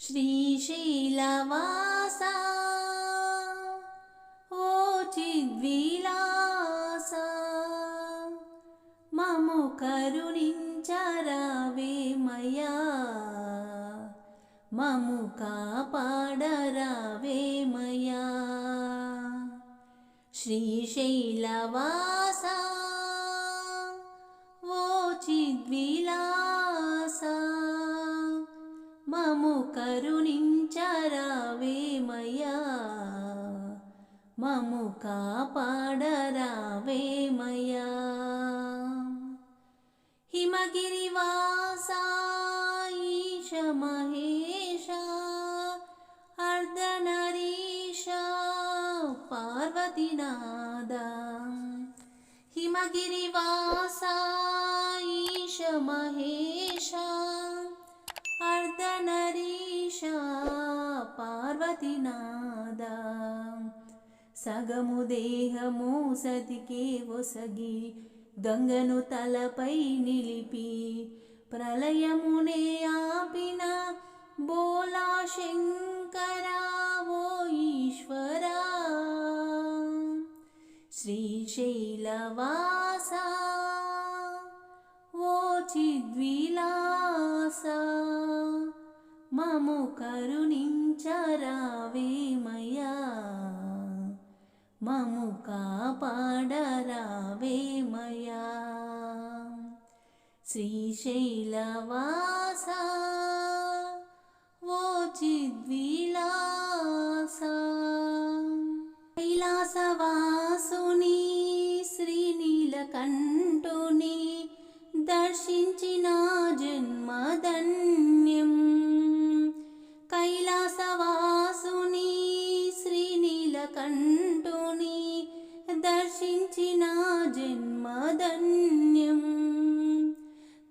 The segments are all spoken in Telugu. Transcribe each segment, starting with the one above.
श्रीशैलवासा। ओ चिद्विलासा मम करुणिञ्चरावे मया। मम कापाडरावे मया। श्रीशैलवासा। కరుణించరావేమయ్యా మము కాపాడరావేమయ్యా హిమగిరివాస ఈశ మహేష అర్ధనరీష పార్వతీనాద హిమగిరివాస ఈశ మహేష అర్ధనరీష పార్వతీనాద సగము దేహము సతికే ఒసగి గంగను తలపై నిలిపి ప్రళయమునే ఆపిన బోలా శంకరా ఓ ఈశ్వరా శ్రీశైలవాస ఓ చిద్విలాస మము కరుణించరావేమయ్యా మము కాపాడరావేమయ్యా శ్రీశైలవాస ఓ చిద్విలాస. కైలాసవాసుని శ్రీనీలకంఠుని దర్శించిన జన్మదన్ కైలాసవాసుని శ్రీనీలకంఠుని దర్శించిన జన్మధన్యం.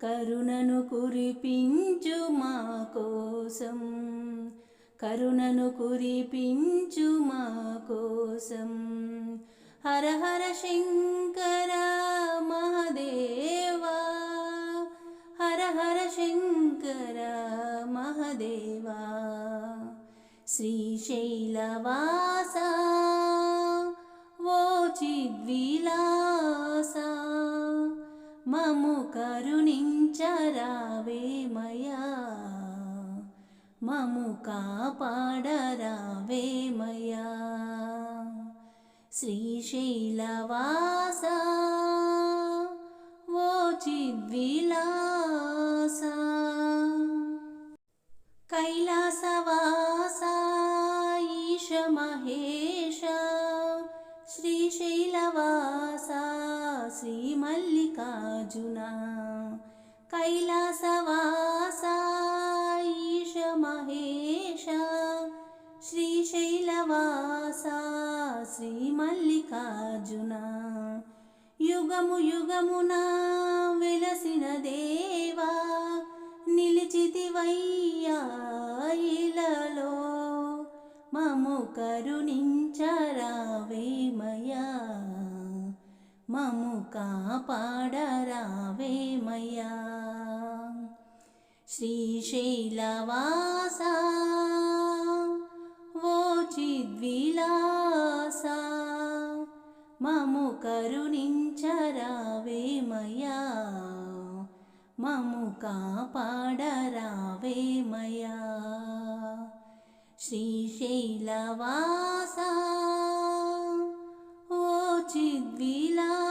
కరుణను కురిపించు మా కోసం కరుణను కురిపించు మా కోసం. హర హర శంకర మహదేవా హర హర శంకర మహదేవా. శ్రీశైలవాస ఓ చిద్విలాస మము కరుణించరావేమయా మము కాపాడరావేమయా శ్రీశైలవాస ఓ చిద్విలాస కైలాసవాస ఈశ మహేష శ్రీశైలవాస శ్రీ మల్లికార్జున. కైలాసవాస ఈశ మహేష శ్రీశైలవాస శ్రీ మల్లికార్జున. యుగము యుగమున వెలసిన దేవా నిలిచితివయ్యా స్థాయిలలో మము కరుణించరావేమయా మము కాపాడరావేమయా శ్రీశైలవాస ఓ చిద్విలాస మము కరుణించరావేమయా మము కాపాడరావేమయా శ్రీశైలవాస ఓ చిద్విలాస